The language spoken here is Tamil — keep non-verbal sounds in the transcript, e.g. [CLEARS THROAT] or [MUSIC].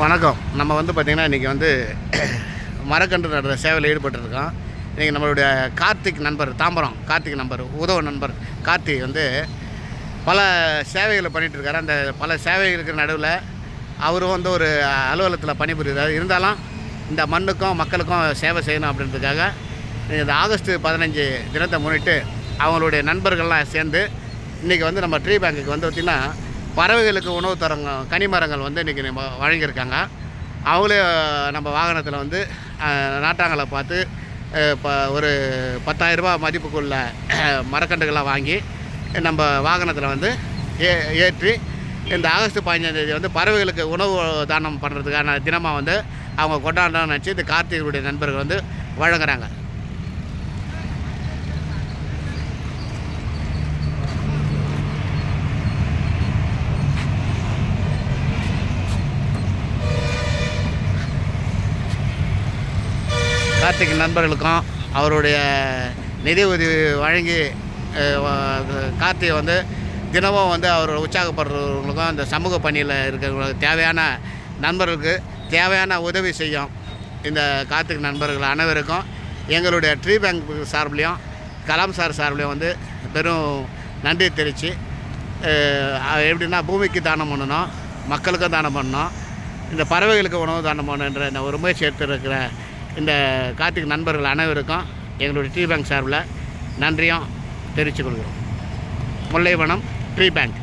வணக்கம். நம்ம வந்து பார்த்திங்கன்னா இன்றைக்கி வந்து [CLEARS THROAT] மரக்கன்று நடுற சேவையில் ஈடுபட்டிருக்கோம். இன்றைக்கி நம்மளுடைய கார்த்திக் நண்பர் தாம்பரம் கார்த்திக் நண்பர் உதவ நண்பர் கார்த்தி வந்து பல சேவைகளை பண்ணிகிட்ருக்காரு அந்த பல சேவைகளுக்கு நடுவில் அவரும் வந்து ஒரு அலுவலகத்தில் பணிபுரிகிறார் இருந்தாலும் இந்த மண்ணுக்கும் மக்களுக்கும் சேவை செய்யணும் அப்படின்றதுக்காக இந்த ஆகஸ்ட் பதினஞ்சு தினத்தை முன்னிட்டு அவங்களுடைய நண்பர்கள்லாம் சேர்ந்து இன்றைக்கி வந்து நம்ம ட்ரீ பேங்குக்கு வந்து பார்த்திங்கன்னா பறவைகளுக்கு உணவு தரங்க கனிமரங்கள் வந்து இன்றைக்கி நம்ம வழங்கியிருக்காங்க. அவங்களே நம்ம வாகனத்தில் வந்து நாட்டாங்களை பார்த்து இப்போ ப ஒரு பத்தாயிரரூபா மதிப்புக்குள்ள மரக்கன்றுகளை வாங்கி நம்ம வாகனத்தில் வந்து ஏ ஏற்றி இந்த ஆகஸ்ட் பதினஞ்சாந்தேதி வந்து பறவைகளுக்கு உணவு தானம் பண்ணுறதுக்கான தினமாக வந்து அவங்க கொண்டாடணும்னு நினச்சி இந்த கார்த்திகளுடைய நண்பர்கள் வந்து வழங்குறாங்க. கார்த்திக் நண்பர்களுக்கும் அவருடைய நிதி உதவி வழங்கி கார்த்திகை வந்து தினமும் வந்து அவர் உற்சாகப்படுறவங்களுக்கும் இந்த சமூக பணியில் இருக்கிறவங்களுக்கு தேவையான நண்பர்களுக்கு தேவையான உதவி செய்யும். இந்த கார்த்திக் நண்பர்கள் அனைவருக்கும் எங்களுடைய ட்ரீ பேங்க் சார்பிலையும் கலாம் சார் சார்பிலையும் வந்து பெரும் நன்றி தெரிவித்து எப்படின்னா பூமிக்கு தானம் பண்ணணும் மக்களுக்கும் தானம் பண்ணணும் இந்த பறவைகளுக்கு உணவு தானம் பண்ணுன்ற இந்த ஒரு முயற்சி எடுத்துருக்கிற இந்த கார்த்திக் நண்பர்கள் அனைவருக்கும் எங்களுடைய ட்ரீ பேங்க் சார்பில் நன்றியும் தெரிவித்துக் கொள்கிறோம். Mullaivanam tree bank